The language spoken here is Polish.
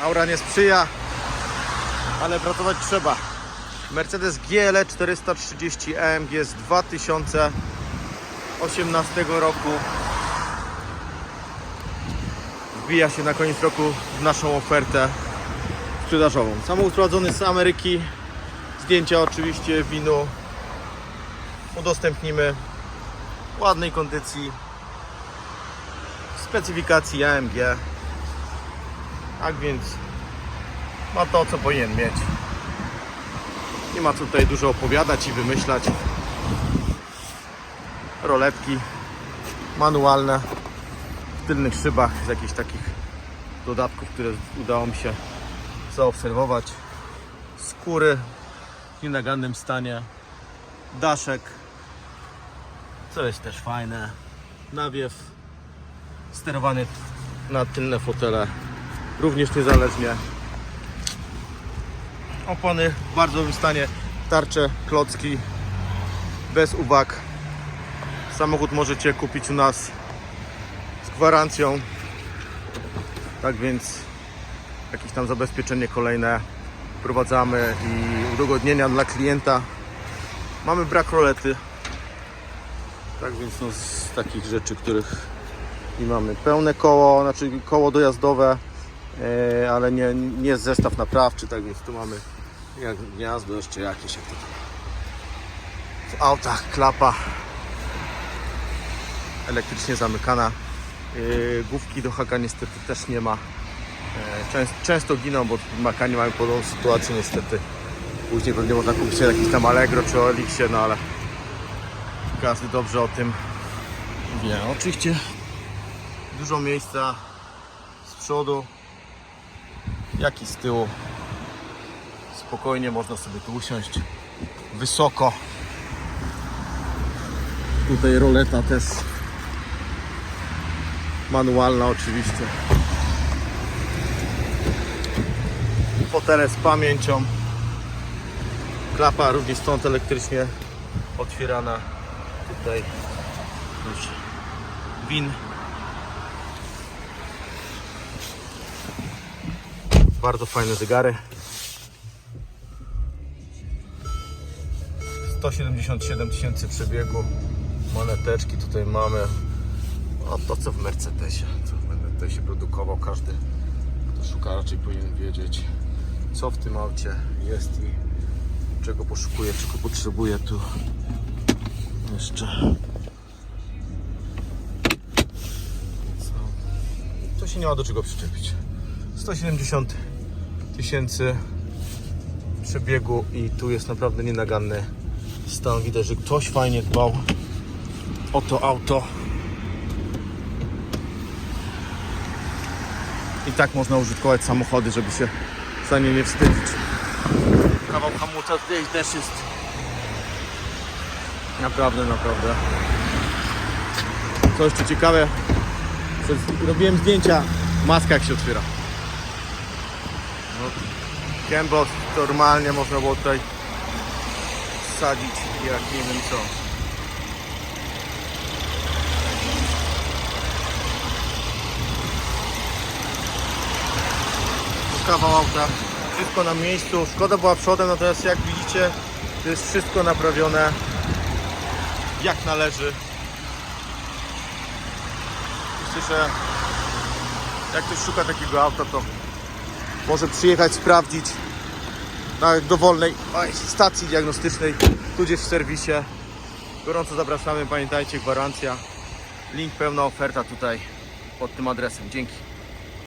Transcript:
Aura nie sprzyja, ale pracować trzeba. Mercedes GL 430 AMG z 2018 roku. Wbija się na koniec roku w naszą ofertę sprzedażową. Samochód sprowadzony z Ameryki. Zdjęcia oczywiście winu udostępnimy w ładnej kondycji specyfikacji AMG tak więc ma to co powinien mieć. Nie ma co tutaj dużo opowiadać i wymyślać. Roletki manualne w tylnych szybach z jakichś takich dodatków, które udało mi się zaobserwować. Skóry w nienagannym stanie. Daszek. Co jest też fajne. Nawiew sterowany na tylne fotele również niezależnie. Opony w bardzo dobrym stanie. Tarcze, klocki. Bez uwag. Samochód możecie kupić u nas z gwarancją. Tak więc jakieś tam zabezpieczenie kolejne wprowadzamy i udogodnienia dla klienta. Mamy brak rolety. Tak więc no z takich rzeczy, których nie mamy. Pełne koło, znaczy koło dojazdowe, ale nie, nie zestaw naprawczy, tak więc tu mamy jak gniazdo jeszcze jakieś jak to w autach klapa elektrycznie zamykana. E, Główki do haka niestety też nie ma. E, Często, często giną, bo makanie mają podobną sytuację niestety. Później pewnie można kupić jakiś tam Allegro czy Olixie, no ale każdy dobrze o tym wie. Oczywiście dużo miejsca z przodu, jak i z tyłu. Spokojnie można sobie tu usiąść wysoko. Tutaj roleta też manualna oczywiście. Fotele z pamięcią. Klapa również stąd elektrycznie otwierana tutaj już win bardzo fajne zegary. 177 tysięcy przebiegu. Moneteczki tutaj mamy. O to co w Mercedesie co w Mercedesie produkował każdy kto szuka raczej powinien wiedzieć co w tym aucie jest i czego poszukuje, czego potrzebuje tu jeszcze. To się nie ma do czego przyczepić 170 tysięcy przebiegu i tu jest naprawdę nienaganny stan widać, że ktoś fajnie dbał o to auto i tak można użytkować samochody, żeby się za nie nie wstydzić kawał hamulca tutaj też jest Naprawdę, naprawdę. Co jeszcze ciekawe, robiłem zdjęcia, maska jak się otwiera. No, normalnie można było tutaj wsadzić jak nie wiem co. Kawał auta, wszystko na miejscu, szkoda była przodem, natomiast jak widzicie, to jest wszystko naprawione jak należy. Myślę, że jak ktoś szuka takiego auta, to może przyjechać, sprawdzić na dowolnej stacji diagnostycznej, tudzież w serwisie. Gorąco zapraszamy, pamiętajcie, gwarancja. Link, pełna oferta tutaj pod tym adresem. Dzięki.